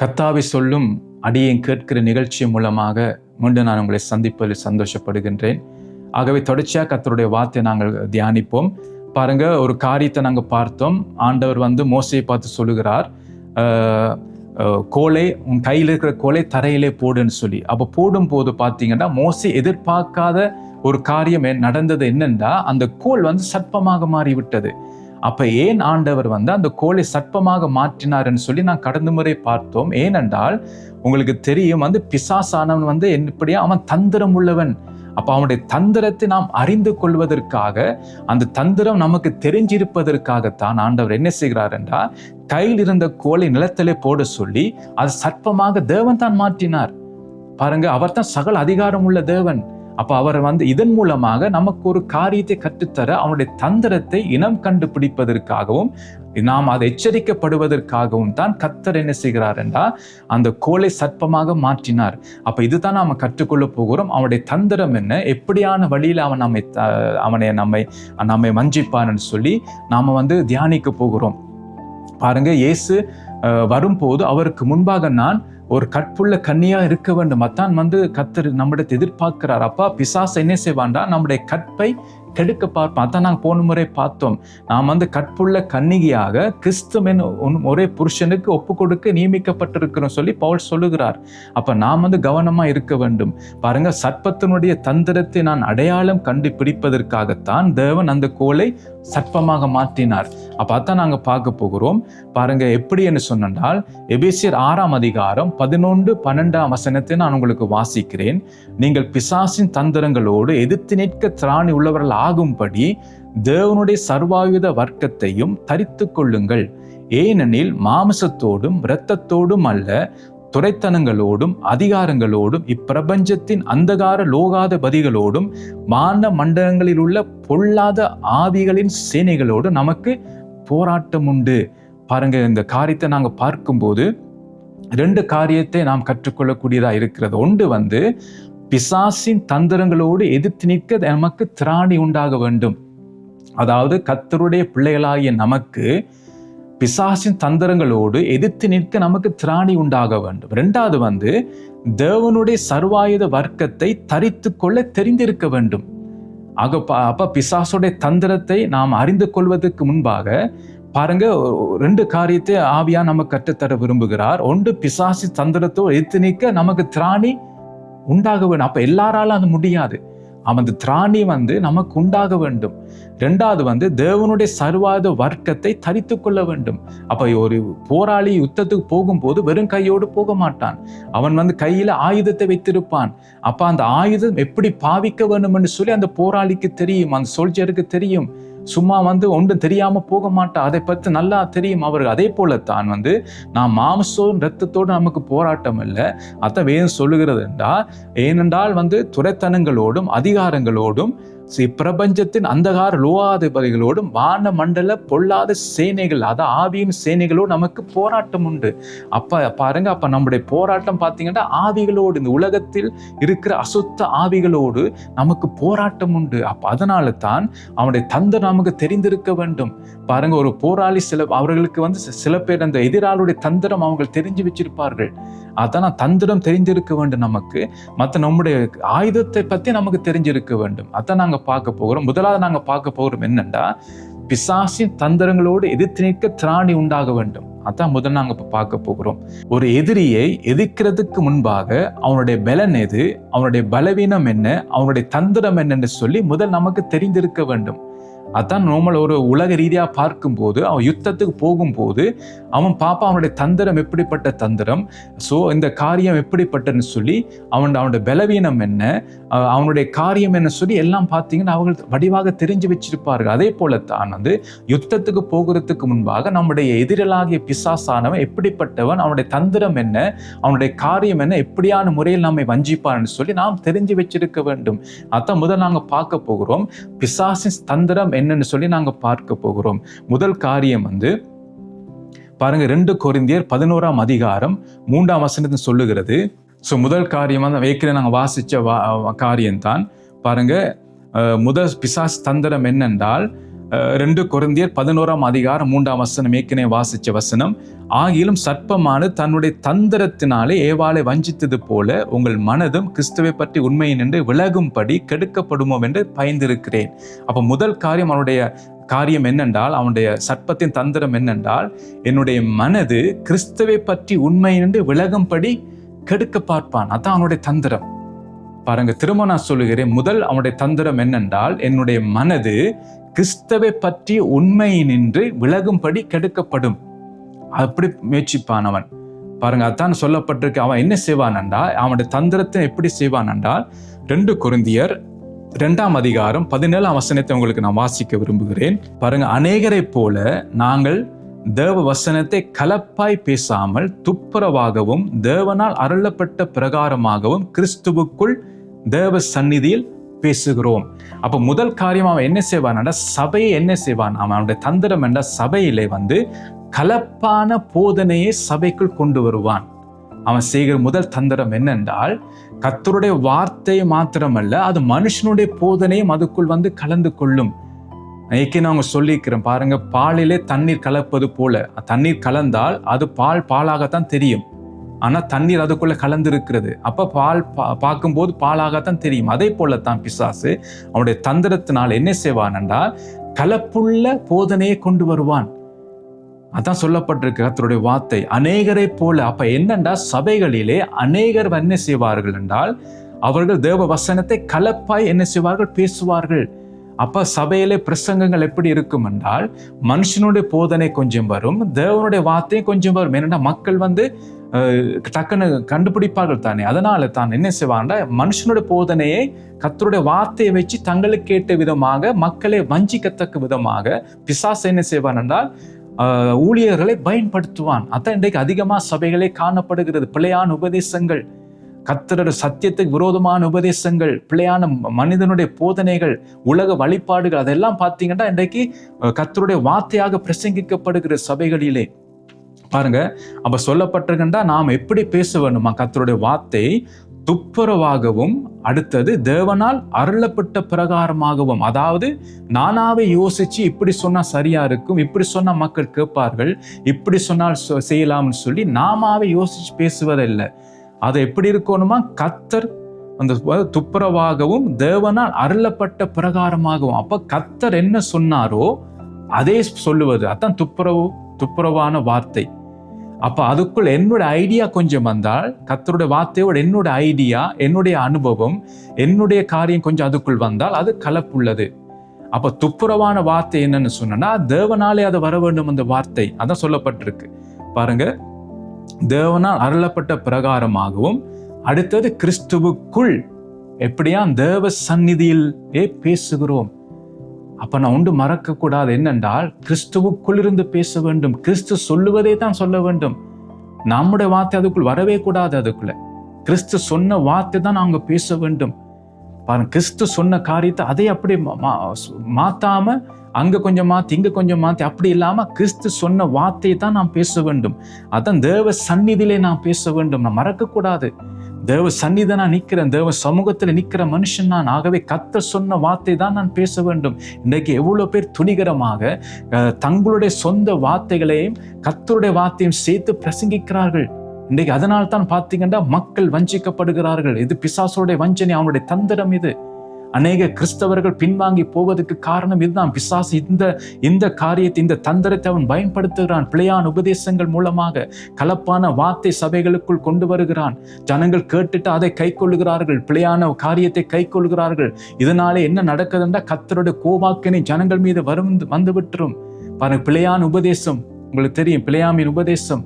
கத்தாவை சொல்லும் அடியேன் கேட்கிற நிகழ்ச்சி மூலமாக மீண்டும் நான் உங்களை சந்திப்பதில் சந்தோஷப்படுகின்றேன். ஆகவே தொடர்ச்சியாக கத்தருடைய வார்த்தை நாங்கள் தியானிப்போம். பாருங்க ஒரு காரியத்தை நாங்கள் பார்த்தோம். ஆண்டவர் வந்து மோசையை பார்த்து சொல்லுகிறார் கோலை உன் கையில் இருக்கிற கோலை தரையிலே போடுன்னு சொல்லி. அப்போ போடும்போது பார்த்தீங்கன்னா மோசை எதிர்பார்க்காத ஒரு காரியம் நடந்தது என்னென்றா அந்த கோல் வந்து சர்ப்பமாக மாறிவிட்டது. அப்போ ஏன் ஆண்டவர் வந்து அந்த கோலை சர்ப்பமாக மாற்றினார்னு சொல்லி நான் கடந்த முறை பார்த்தோம். ஏனென்றால் உங்களுக்கு தெரியும் வந்து பிசாசானவன் வந்து எப்படியா அவன் தந்திரம் உள்ளவன். அப்போ அவனுடைய தந்திரத்தை நாம் அறிந்து கொள்வதற்காக அந்த தந்திரம் நமக்கு தெரிஞ்சிருப்பதற்காகத்தான் ஆண்டவர் என்ன செய்கிறார் என்றால் கையில் இருந்த கோலை நிலத்திலே போட சொல்லி அது சர்ப்பமாக தேவன் தான் மாற்றினார். பாருங்க அவர் தான் சகல அதிகாரம் உள்ள தேவன். அப்போ அவர் வந்து இதன் மூலமாக நமக்கு ஒரு காரியத்தை கற்றுத்தர அவனுடைய தந்திரத்தை இனம் கண்டுபிடிப்பதற்காகவும் நாம் அதை எச்சரிக்கப்படுவதற்காகவும் தான் கத்தர் என்ன செய்கிறார் என்றால் அந்த கோலை சர்ப்பமாக மாற்றினார். அப்போ இதுதான் நாம் கற்றுக்கொள்ள போகிறோம். அவனுடைய தந்திரம் என்ன? எப்படியான வழியில் அவன் நம்மை த- அவனை நம்மை நம்மை வஞ்சிப்பான்னு சொல்லி நாம் வந்து தியானிக்க போகிறோம். பாருங்க இயேசு வரும்போது அவருக்கு முன்பாக நான் ஒரு கற்புள்ள கண்ணியா இருக்க வேண்டும். அத்தான் வந்து கத்தர் நம்மிடத்தை எதிர்பார்க்கிறார். அப்பா பிசாசு என்ன செய்வான்டா நம்முடைய கற்பை கெடுக்க பார்ப்போம் அதான் நாங்கள் போன முறை பார்த்தோம். நாம் வந்து கற்புள்ள கன்னிகையாக கிறிஸ்துவின் ஒன்- ஒரே புருஷனுக்கு ஒப்பு கொடுக்க நியமிக்கப்பட்டிருக்கிறோம் சொல்லி பவுல் சொல்லுகிறார். அப்போ நாம் வந்து கவனமாக இருக்க வேண்டும். பாருங்க சர்ப்பத்தினுடைய தந்திரத்தை நான் அடையாளம் கண்டுபிடிப்பதற்காகத்தான் தேவன் அந்த கோலை சர்ப்பமாக மாற்றினார். அப்போ அதான் நாங்க பார்க்க போகிறோம். பாருங்க எப்படி என்று சொன்னால் எபேசியர் ஆறாம் அதிகாரம் பதினொன்று பன்னெண்டாம் வசனத்தை நான் உங்களுக்கு வாசிக்கிறேன். நீங்கள் பிசாசின் தந்திரங்களோடு எதிர்த்து நிற்க திராணி உள்ளவர்கள் ஆகும்படி தேவனுடைய சர்வாயுத வர்க்கத்தையும் தரித்து கொள்ளுங்கள். ஏனெனில் மாமிசத்தோடும் இரத்தத்தோடும் அல்ல துறைத்தனங்களோடும் அதிகாரங்களோடும் இப்பிரபஞ்சத்தின் அந்தகார லோகாதபதிகளோடும் மான மண்டலங்களில் உள்ள பொல்லாத ஆவிகளின் சேனைகளோடு நமக்கு போராட்டம் உண்டு. பாருங்க இந்த காரியத்தை நாங்கள் பார்க்கும்போது ரெண்டு காரியத்தை நாம் கற்றுக்கொள்ளக்கூடியதாக இருக்கிறது. ஒன்று வந்து பிசாசின் தந்திரங்களோடு எதிர்த்து நிற்க நமக்கு திராணி உண்டாக வேண்டும். அதாவது கத்தருடைய பிள்ளைகளாகிய நமக்கு பிசாசின் தந்திரங்களோடு எதிர்த்து நிற்க நமக்கு திராணி உண்டாக வேண்டும். ரெண்டாவது வந்து தேவனுடைய சர்வாயுத வர்க்கத்தை தரித்து கொள்ள தெரிந்திருக்க வேண்டும். ஆக அப்போ அப்ப பிசாசுடைய தந்திரத்தை நாம் அறிந்து கொள்வதற்கு முன்பாக பாருங்க ரெண்டு காரியத்தை ஆவியா நமக்கு கற்றுத்தர விரும்புகிறார். ஒன்று பிசாசி தந்திரத்தோடு எதிர்த்து நிற்க நமக்கு திராணி உண்டாக வேணும் அப்ப எல்லாராலும் அது முடியாது. அவன் அந்த திராணி வந்து நமக்கு உண்டாக வேண்டும். ரெண்டாவது வந்து தேவனுடைய சர்வாத வர்க்கத்தை தரித்து கொள்ள வேண்டும். அப்போ ஒரு போராளி யுத்தத்துக்கு போகும்போது வெறும் கையோடு போக மாட்டான். அவன் வந்து கையில் ஆயுதத்தை வைத்திருப்பான். அப்போ அந்த ஆயுதம் எப்படி பாவிக்க வேண்டும் என்று சொல்லி அந்த போராளிக்கு தெரியும் அந்த சோல்ஜருக்கு தெரியும். சும்மா வந்து ஒன்றும் தெரியாம போக மாட்டா. அதை பற்றி நல்லா தெரியும் அவருக்கு அதே போல தான் வந்து நான் மாம்சம் ரத்தத்தோடு நமக்கு போராட்டம் இல்லை. அத்தை வேதம் சொல்லுகிறது என்றால் ஏனென்றால் வந்து துறைத்தனங்களோடும் அதிகாரங்களோடும் சி- பிரபஞ்சத்தின் அந்தகார லோகாதிபதிகளோடும் வான மண்டல பொல்லாத சேனைகள் அதான் ஆவியின் சேனைகளோடு நமக்கு போராட்டம் உண்டு. அப்போ பாருங்க அப்போ நம்முடைய போராட்டம் பார்த்தீங்கன்னா ஆவிகளோடு இந்த உலகத்தில் இருக்கிற அசுத்த ஆவிகளோடு நமக்கு போராட்டம் உண்டு. அப்போ அதனால தான் அவனுடைய தந்தை நமக்கு தெரிந்திருக்க வேண்டும். பாருங்க ஒரு போராளி சில அவர்களுக்கு வந்து சில பேர் அந்த எதிராளுடைய தந்திரம் அவங்க தெரிஞ்சு வச்சிருப்பார்கள். அதான் தந்திரம் தெரிந்திருக்க வேண்டும் நமக்கு. மற்ற நம்முடைய ஆயுதத்தை பற்றி நமக்கு தெரிஞ்சிருக்க வேண்டும். அதான் நாங்கள் பார்க்க போகிறோம். முதலாவது நாங்கள் பார்க்க போகிறோம் என்னென்னா பிசாசின் தந்திரங்களோடு எதிர்த்து நிற்க திராணி உண்டாக வேண்டும். அதான் முதல் நாங்க இப்போ பார்க்க போகிறோம். ஒரு எதிரியை எதிர்க்கிறதுக்கு முன்பாக அவனுடைய பலன் எது அவனுடைய பலவீனம் என்ன அவனுடைய தந்திரம் என்னன்னு சொல்லி முதல் நமக்கு தெரிந்திருக்க வேண்டும். அதான் நார்மல் ஒரு உலக ரீதியாக பார்க்கும்போது அவன் யுத்தத்துக்கு போகும்போது அவன் பாப்பா அவனுடைய தந்திரம் எப்படிப்பட்ட தந்திரம்? ஸோ இந்த காரியம் எப்படிப்பட்டன்னு சொல்லி அவன் அவனுடைய பலவீனம் என்ன? அவனுடைய காரியம் என்ன சொல்லி எல்லாம் பார்த்தீங்கன்னா அவர்கள் வடிவாக தெரிஞ்சு வச்சிருப்பார்கள். அதே போலத்தான் வந்து யுத்தத்துக்கு போகிறதுக்கு முன்பாக நம்முடைய எதிரலாகிய பிசாசானவன் எப்படிப்பட்டவன் அவனுடைய தந்திரம் என்ன? அவனுடைய காரியம் என்ன? எப்படியான முறையில் நம்மை வஞ்சிப்பான்னு சொல்லி நாம் தெரிஞ்சு வச்சிருக்க வேண்டும். அதான் முதல் நாங்கள் பார்க்க போகிறோம். பிசாசின் தந்திரம் என்னன்னு சொல்லி நாங்கள் பார்க்க போகிறோம். முதல் காரியம் வந்து பாருங்க ரெண்டு கொரிந்தியர் பதினோராம் அதிகாரம் மூன்றாம் வசனத்தை சொல்லுகிறது. ஸோ முதல் காரியமாக தான் வைக்கிற நாங்கள் வாசித்த வா காரியம்தான். பாருங்க அஹ், முதல் பிசாஸ் தந்திரம் என்னென்றால் ரெண்டு கொரிந்தியர் பதினோராம் அதிகாரம் மூன்றாம் வசனம் ஏற்கனவே வாசித்த வசனம். ஆகிலும் சர்ப்பமானது தன்னுடைய தந்திரத்தினாலே ஏவாளை வஞ்சித்தது போல உங்கள் மனதும் கிறிஸ்துவை பற்றி உண்மையை நின்று விலகும்படி கெடுக்கப்படுமோ என்று பயந்திருக்கிறேன். அப்போ முதல் காரியம் அவனுடைய காரியம் என்னென்றால் அவனுடைய சர்ப்பத்தின் தந்திரம் என்னென்றால் என்னுடைய மனது கிறிஸ்துவை பற்றி உண்மை நின்று விலகும்படி கெடுக்க பார்ப்பான் அதான் அவனுடைய தந்திரம். பாருங்க திரும்ப நான் சொல்லுகிறேன் முதல் அவனுடைய தந்திரம் என்னென்றால் என்னுடைய மனது கிறிஸ்தவை பற்றி உண்மை நின்று விலகும்படி கெடுக்கப்படும். அப்படி முயற்சிப்பானவன். பாருங்க அதான் சொல்லப்பட்டிருக்கு. அவன் என்ன செய்வான் என்றால் அவனுடைய தந்திரத்தை எப்படி செய்வான் என்றால் ரெண்டு குருந்தியர் இரண்டாம் அதிகாரம் பதினேழாம் வசனத்தை உங்களுக்கு நான் வாசிக்க விரும்புகிறேன். பாருங்க அநேகரைப் போல நாங்கள் தேவ வசனத்தை கலப்பாய் பேசாமல் துப்புரவாகவும் தேவனால் அருளப்பட்ட பிரகாரமாகவும் கிறிஸ்துவுக்குள் தேவ சந்நிதியில் பேசுகிறோம். அப்போ முதல் காரியம் அவன் என்ன செய்வான் சபையை என்ன செய்வான்? அவன் அவனுடைய தந்திரம் என்ற சபையிலே வந்து கலப்பான போதனையை சபைக்குள் கொண்டு வருவான். அவன் செய்கிற முதல் தந்திரம் என்னென்றால் கத்தருடைய வார்த்தை மாத்திரமல்ல அது மனுஷனுடைய போதனையும் அதுக்குள் வந்து கலந்து கொள்ளும். ஏற்கனவே அவங்க சொல்லியிருக்கிறேன் பாருங்க பாலிலே தண்ணீர் கலப்பது போல. தண்ணீர் கலந்தால் அது பால் பாலாகத்தான் தெரியும். ஆனால் தண்ணீர் அதுக்குள்ளே கலந்துருக்கிறது. அப்போ பால் பா- பார்க்கும்போது பாலாகத்தான் தெரியும். அதே போலத்தான் பிசாசு அவனுடைய தந்திரத்தினால் என்ன செய்வான் என்றால் கலப்புள்ள போதனையை கொண்டு வருவான். அதான் சொல்லப்பட்டிருக்கு கர்த்தருடைய வார்த்தை. அநேகரை போல அப்ப என்னண்டா? சபைகளிலே அநேகர் என்ன செய்வார்கள் என்றால் அவர்கள் தேவ வசனத்தை கலப்பாய் என்ன செய்வார்கள்? பேசுவார்கள். அப்ப சபையிலே பிரசங்கங்கள் எப்படி இருக்கும் என்றால் மனுஷனுடைய போதனை கொஞ்சம் வரும் தேவனுடைய வார்த்தையும் கொஞ்சம் வரும். ஏன்னா மக்கள் வந்து டக்குன்னு கண்டுபிடிப்பார்கள் தானே. அதனால தான் என்ன செய்வாண்டா மனுஷனுடைய போதனையை கத்தருடைய வார்த்தையை வச்சு தங்களுக்கு கேட்ட விதமாக மக்களை வஞ்சிக்கத்தக்க விதமாக பிசாசு என்ன செய்வான் என்றால் ஊழியர்களை பயன்படுத்துவான். அதான் இன்றைக்கு அதிகமாக சபைகளே காணப்படுகிறது. பிழையான உபதேசங்கள் கத்தரோட சத்தியத்துக்கு விரோதமான உபதேசங்கள் பிழையான ம- மனிதனுடைய போதனைகள் உலக வழிபாடுகள் அதெல்லாம் பார்த்தீங்கன்னா இன்றைக்கு கத்தருடைய வார்த்தையாக பிரசங்கிக்கப்படுகிற சபைகளிலே. பாருங்க. அப்ப சொல்லப்பட்டிருக்கின்றா நாம் எப்படி பேச வேண்டுமா? கத்தருடைய வார்த்தை துப்புரவாகவும் அடுத்தது தேவனால் அருளப்பட்ட பிரகாரமாகவும் அதாவது நானாவே யோசிச்சு இப்படி சொன்னா சரியா இருக்கும் இப்படி சொன்னா மக்கள் கேட்பார்கள் இப்படி சொன்னால் சொ- செய்யலாம்னு சொல்லி நாமாவே யோசிச்சு பேசுவதில்லை. அது எப்படி இருக்கணுமா? கத்தர் அந்த துப்புரவாகவும் தேவனால் அருளப்பட்ட பிரகாரமாகவும். அப்ப கத்தர் என்ன சொன்னாரோ அதே சொல்லுவது. அதான் துப்புரவு துப்புரவான வார்த்தை. அப்போ அதுக்குள் என்னோட ஐடியா கொஞ்சம் வந்தால் கத்தருடைய வார்த்தையோட என்னோட ஐடியா என்னுடைய அனுபவம் என்னுடைய காரியம் கொஞ்சம் அதுக்குள் வந்தால் அது கலப்புள்ளது. அப்போ துப்புரவான வார்த்தை என்னன்னு சொன்னா தேவனாலே அது வர வேண்டும் அந்த வார்த்தை. அதான் சொல்லப்பட்டிருக்கு. பாருங்க. தேவனால் அருளப்பட்ட பிரகாரமாகவும் அடுத்தது கிறிஸ்துவுக்குள் எப்படியா தேவ சந்நிதியில் பேசுகிறோம். அப்ப நான் ஒன்று மறக்க கூடாது என்னென்றால் கிறிஸ்துவுக்குள் இருந்து பேச வேண்டும். கிறிஸ்து சொல்லுவதே தான் சொல்ல வேண்டும். நம்முடைய வார்த்தை அதுக்குள் வரவே கூடாது அதுக்குள்ள. கிறிஸ்து சொன்ன வார்த்தை தான் நாங்க பேச வேண்டும். பாருங்க கிறிஸ்து சொன்ன காரியத்தை அதை அப்படி மா- மா- மாத்தாம அங்க கொஞ்சம் மாத்தி இங்க கொஞ்சம் மாத்தி அப்படி இல்லாம கிறிஸ்து சொன்ன வார்த்தையை தான் நாம் பேச வேண்டும். அதான் தேவ சந்நிதியிலே நாம் பேச வேண்டும். நான் மறக்க கூடாது தேவ சந்நிதனா நிற்கிறேன் தேவ சமூகத்தில் நிற்கிற மனுஷன் நான் ஆகவே கத்த சொன்ன வார்த்தை தான் நான் பேச வேண்டும். இன்றைக்கு எவ்வளோ பேர் துணிகரமாக தங்களுடைய சொந்த வார்த்தைகளையும் கத்தருடைய வார்த்தையும் சேர்த்து பிரசங்கிக்கிறார்கள். இன்றைக்கு அதனால் தான் பார்த்தீங்கன்னா மக்கள் வஞ்சிக்கப்படுகிறார்கள். இது பிசாசோடைய வஞ்சனை அவனுடைய தந்திரம் இது. அநேக கிறிஸ்தவர்கள் பின்வாங்கி போவதற்கு காரணம் இதுதான். பிசாசு இந்த இந்த காரியத்தை இந்த தந்திரத்தை அவன் பயன்படுத்துகிறான். பிழையான உபதேசங்கள் மூலமாக கலப்பான வார்த்தை சபைகளுக்குள் கொண்டு வருகிறான். ஜனங்கள் கேட்டுட்டு அதை கை கொள்ளுகிறார்கள் பிழையான காரியத்தை கை கொள்கிறார்கள் இதனாலே என்ன நடக்குதுன்றா கத்தருடைய கோபாக்கினை ஜனங்கள் மீது வரும் வந்து விட்டுரும். பாருங்க பிழையான உபதேசம். உங்களுக்கு தெரியும் பிழையாமின் உபதேசம்.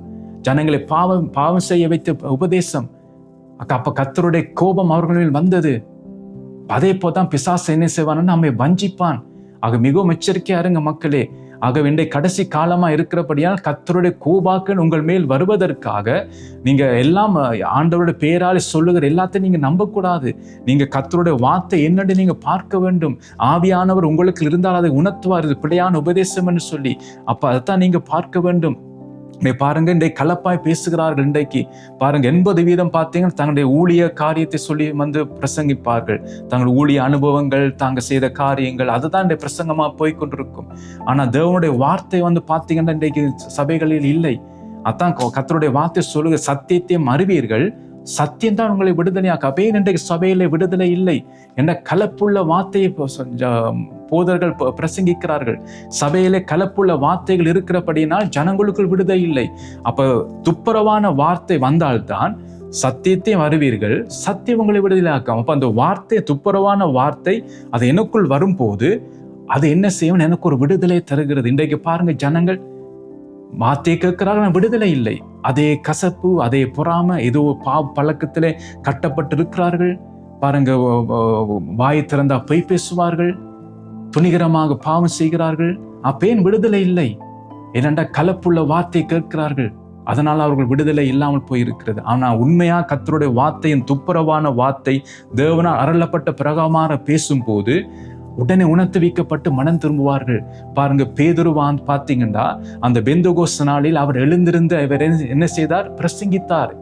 ஜனங்களை பாவம் பாவம் செய்ய வைத்த உபதேசம். அக்க அப்ப கத்தருடைய கோபம் அவர்களில் வந்தது. அதே தான் பிசாசு என்ன செய்வான்னு நம்மை வஞ்சிப்பான். ஆக மிகவும் எச்சரிக்கையா இருங்க மக்களே. ஆக இன்றைய கடைசி காலமா இருக்கிறபடியால் கத்தருடைய கோபாக்கள் உங்கள் மேல் வருவதற்காக நீங்க எல்லாம் ஆண்டவருடைய பேரால் சொல்லுகிற எல்லாத்தையும் நீங்க நம்பக்கூடாது. நீங்க கத்தருடைய வார்த்தை என்னன்னு நீங்க பார்க்க வேண்டும். ஆவியானவர் உங்களுக்கு இருந்தால் அதை உணர்த்துவார். இது பிழையான உபதேசம் என்று சொல்லி. அப்ப அதைத்தான் நீங்க பார்க்க வேண்டும். பாருங்க இன்றைக்கு கலப்பாய் பேசுகிறார்கள் இன்றைக்கு. பாருங்க எண்பது வீதம் பார்த்தீங்கன்னா தங்களுடைய ஊழிய காரியத்தை சொல்லி வந்து பிரசங்கிப்பார்கள். தங்கள் ஊழிய அனுபவங்கள் தாங்க செய்த காரியங்கள் அதுதான் இந்த பிரசங்கமா போய் கொண்டிருக்கும் ஆனா தேவனுடைய வார்த்தை வந்து பார்த்தீங்கன்னா இன்றைக்கு சபைகளில் இல்லை. அதான் கத்தருடைய வார்த்தை சொல்லுங்க சத்தியத்தையும் அறிவீர்கள். சத்தியம் தான் உங்களை விடுதலையாக்க அப்பே இன்றைக்கு சபையில விடுதலை இல்லை. என்ற கலப்புள்ள வார்த்தையை இப்போ போதர்கள் ப- பிரசங்கிக்கிறார்கள். சபையிலே கலப்புள்ள வார்த்தைகள் இருக்கிறபடினால் ஜனங்களுக்குள் விடுதலை இல்லை. அப்போ துப்புரவான வார்த்தை வந்தால்தான் சத்தியத்தையும் அறிவீர்கள். சத்தியம் உங்களை விடுதலாக்கும் அப்போ அந்த வார்த்தை துப்புரவான வார்த்தை அது எனக்குள் வரும்போது அது என்ன செய்யும்? எனக்கு ஒரு விடுதலை தருகிறது. இன்றைக்கு பாருங்க ஜனங்கள் வார்த்தையை கேட்கிறார்கள் விடுதலை இல்லை. அதே கசப்பு அதே பொறாம ஏதோ பா பழக்கத்திலே கட்டப்பட்டிருக்கிறார்கள். பாருங்க வாய் திறந்தா பொய் பேசுவார்கள். துணிகரமாக பாவம் செய்கிறார்கள். அப்பேன் விடுதலை இல்லை. ஏனென்றா கலப்புள்ள வார்த்தை கேட்கிறார்கள். அதனால் அவர்கள் விடுதலை இல்லாமல் போயிருக்கிறது. ஆனால் உண்மையா கத்தருடைய வார்த்தையின் துப்புரவான வார்த்தை தேவனால் அருளப்பட்ட பிரகமாக பேசும்போது உடனே உணர்த்து வைக்கப்பட்டு மனம் திரும்புவார்கள். பாருங்க பேதுருவான் பார்த்தீங்கன்னா அந்த பெந்தகோஸ் நாளில் அவர் எழுந்திருந்து அவர் என்ன செய்தார்? பிரசங்கித்தார்.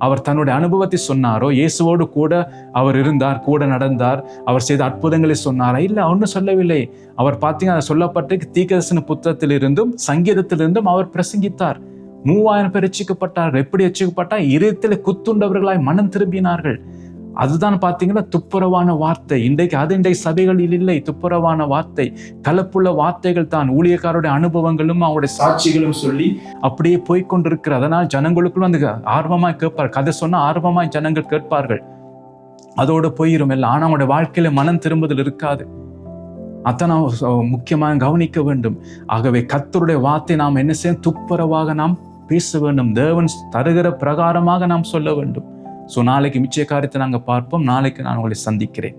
அவர் தன்னுடைய அனுபவத்தை சொன்னாரோ? இயேசுவோடு கூட அவர் இருந்தார் கூட நடந்தார். அவர் செய்த அற்புதங்களை சொன்னாரா? இல்லை ஒன்றும் சொல்லவில்லை. அவர் பார்த்தீங்கன்னா சொல்லப்பட்டு தீக்கதர்சன புத்தகத்திலிருந்தும் சங்கீதத்திலிருந்தும் அவர் பிரசங்கித்தார். மூவாயிரம் பேர் ரட்சிக்கப்பட்டார்கள். எப்படி ரட்சிக்கப்பட்டால் இதயத்தில் குத்துண்டவர்களாய் மனம் திரும்பினார்கள். அதுதான் பார்த்தீங்கன்னா துப்புரவான வார்த்தை. இன்றைக்கு அது இன்றைக்கு சபைகளில் இல்லை. துப்புரவான வார்த்தை. கலப்புள்ள வார்த்தைகள் தான். ஊழியக்காரோடைய அனுபவங்களும் அவருடைய சாட்சிகளும் சொல்லி அப்படியே போய்கொண்டிருக்கிற அதனால் ஜனங்களுக்குள்ள வந்து ஆர்வமாய் கேட்பார் கதை சொன்னால் ஆர்வமாய் ஜனங்கள் கேட்பார்கள். அதோடு போயிரும் இல்லை ஆனால் அவனுடைய வாழ்க்கையில மனம் திரும்புதல் இருக்காது. அதை நாம் முக்கியமாக கவனிக்க வேண்டும். ஆகவே கர்த்தருடைய வார்த்தை நாம் என்ன செய்யும் துப்புரவாக நாம் பேச வேண்டும். தேவன் தருகிற பிரகாரமாக நாம் சொல்ல வேண்டும். ஸோ நாளைக்கு மிச்ச காரியத்தை நாங்கள் பார்ப்போம். நாளைக்கு நான் உங்களை சந்திக்கிறேன்.